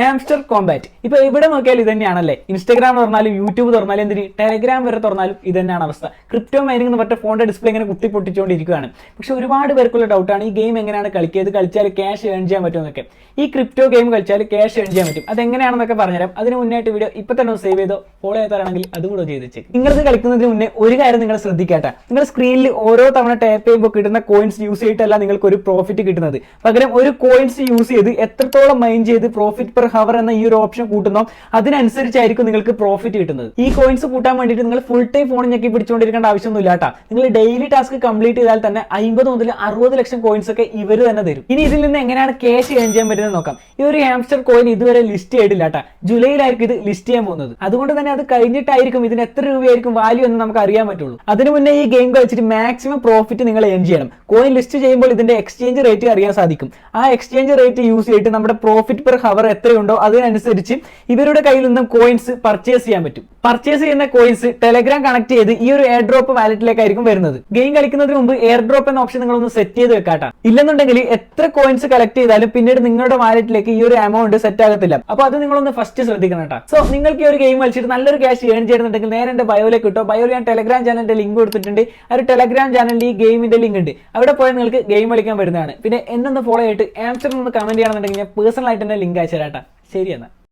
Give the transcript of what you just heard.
Hamster Kombat ഇപ്പൊ എവിടെ നോക്കിയാലും ഇത് തന്നെയാണല്ലേ ഇൻസ്റ്റാഗ്രാം തുറന്നാലും യൂട്യൂബ് തുറന്നാലും എന്തിന്? ടെലഗ്രാം വരെ തുറന്നാലും ഇത് തന്നെയാണ് അവസ്ഥ ക്രിപ്റ്റോ മൈനിങ് എന്ന് പറഞ്ഞ ഫോണിന്റെ ഡിസ്പ്ലേ ഇങ്ങനെ കുത്തി പൊട്ടിച്ചുകൊണ്ടിരിക്കുകയാണ് പക്ഷെ ഒരുപാട് പേർക്കുള്ള ഡൗട്ടാണ് ഈ ഗെയിം എങ്ങനെയാണ് കളിക്കിയത് കളിച്ചാൽ ക്യാഷ് ഏൺ ചെയ്യാൻ പറ്റുമെന്നൊക്കെ. ഈ ക്രിപ്റ്റോ ഗെയിം കളിച്ചാൽ ക്യാഷ് ഏൺ ചെയ്യാൻ പറ്റും. അതെങ്ങനെയാണെന്നൊക്കെ പറഞ്ഞുതരാം. അതിന് മുന്നായിട്ട് വീഡിയോ ഇപ്പൊ തന്നെ സേവ് ചെയ്തോ? ഫോളോ ചെയ്താണെങ്കിൽ അതും കൂടെ ചെയ്ത് വെച്ചേക്ക്. നിങ്ങളിത് കളിക്കുന്നതിന് മുന്നേ ഒരു കാര്യം നിങ്ങൾ ശ്രദ്ധിക്കട്ടെ. നിങ്ങൾ സ്ക്രീനിൽ ഓരോ തവണ ടാപ്പ് ചെയ്യുമ്പോൾ കിട്ടുന്ന കോയിൻസ് യൂസ് ചെയ്തിട്ടല്ല നിങ്ങൾക്ക് ഒരു പ്രോഫിറ്റ് കിട്ടുന്നത്. പകരം ഒരു കോയിൻസ് യൂസ് ചെയ്ത് എത്രത്തോളം മൈൻ ചെയ്ത് പ്രോഫിറ്റ് പെർ ഹവർ എന്ന ഈ ഒരു ഓപ്ഷൻ കൂട്ടുന്നോ. അതിനനുസരിച്ചായിരിക്കും നിങ്ങൾക്ക് പ്രോഫിറ്റ് കിട്ടുന്നത്. ഈ കോയിൻസ് കൂട്ടാൻ വേണ്ടിയിട്ട് നിങ്ങൾ ഫുൾ ടൈം ഫോൺ ഞെക്കി പിടിച്ചുകൊണ്ടിരിക്കേണ്ട ആവശ്യമൊന്നുമില്ല കേട്ടോ. നിങ്ങൾ ഡെയിലി ടാസ്ക് കംപ്ലീറ്റ് ചെയ്താൽ തന്നെ അമ്പത് മുതൽ അറുപത് ലക്ഷം കോയിൻസ് ഒക്കെ ഇവർ തന്നെ തരും. ഇനി ഇതിൽ നിന്ന് എങ്ങനെയാണ് ക്യാഷ് ഏൺ ചെയ്യാൻ പറ്റുന്നത് നോക്കാം. ഈ ഒരു ഹാംസ്റ്റർ കോയിൻ ഇതുവരെ ലിസ്റ്റ് ചെയ്തിട്ടില്ല കേട്ടോ ജൂലൈയിലായിരിക്കും ഇത് ലിസ്റ്റ് ചെയ്യാൻ പോകുന്നത്. അതുകൊണ്ട് തന്നെ അത് കഴിഞ്ഞിട്ടായിരിക്കും ഇതിന് എത്ര രൂപയായിരിക്കും വാല്യൂ എന്ന് നമുക്ക് അറിയാൻ പറ്റുള്ളൂ. അതിനു മുന്നേ ഈ ഗെയിം കളിച്ചിട്ട് മാക്സിമം പ്രോഫിറ്റ് നിങ്ങൾ ഏൺ ചെയ്യണം. കോയിൻ ലിസ്റ്റ് ചെയ്യുമ്പോൾ ഇതിന്റെ എക്സ്ചേഞ്ച് റേറ്റ് അറിയാൻ സാധിക്കും. ആ എക്സ്ചേഞ്ച് റേറ്റ് യൂസ് ചെയ്തിട്ട് നമ്മുടെ പ്രോഫിറ്റ് പെർ ഹവർ എത്രയുണ്ടോ അതിനനുസരിച്ച് ഇവരുടെ കയ്യിൽ നിന്നും കോയിൻസ് പർച്ചേസ് ചെയ്യാൻ പറ്റും. പർച്ചേസ് ചെയ്യുന്ന കോയിൻസ് ടെലഗ്രാം കണക്ട് ചെയ്ത് ഈ ഒരു എയർ ഡ്രോപ്പ് വാലറ്റിലേക്കായിരിക്കും വരുന്നത്. ഗെയിം കളിക്കുന്നതിന് മുമ്പ് എയർ ഡ്രോപ്പ് എന്ന ഓപ്ഷൻ നിങ്ങളൊന്ന് സെറ്റ് ചെയ്ത് വെക്കാട്ടാ. ഇല്ലെന്നുണ്ടെങ്കിൽ എത്ര കോയിൻസ് കളക്ട് ചെയ്താലും പിന്നീട് നിങ്ങളുടെ വാലറ്റിലേക്ക് ഈ ഒരു എമൗണ്ട് സെറ്റ് ആകത്തില്ല. അപ്പൊ അത് നിങ്ങളൊന്ന് ഫസ്റ്റ് ശ്രദ്ധിക്കണം കേട്ടോ. സോ നിങ്ങൾക്ക് ഈ ഒരു ഗെയിം കളിച്ചിട്ട് നല്ലൊരു ക്യാഷ് ഏൺ ചെയ്യുന്നുണ്ടെങ്കിൽ നേരെ എന്റെ ബയോയിലേക്ക് കിട്ടും ബയോയിൽ ഞാൻ ടെലഗ്രാം ചാനലിന്റെ ലിങ്ക് കൊടുത്തിട്ടുണ്ട്. ആ ഒരു ടെലഗ്രാം ചാനലിൽ ഈ ഗെയിമിന്റെ ലിങ്ക് ഉണ്ട്. അവിടെ പോയാൽ നിങ്ങൾക്ക് ഗെയിം കളിക്കാൻ വരുന്നതാണ്. പിന്നെ എന്നൊന്ന് ഫോളോ ആയിട്ട് ആംസ്റ്റർ ഒന്ന് കമന്റ് ചെയ്യണമെന്നുണ്ടെങ്കിൽ ഞാൻ പേഴ്സണൽ ആയിട്ട് തന്നെ ലിങ്ക് അയച്ചു തരാട്ടാ ശരി എന്നാ.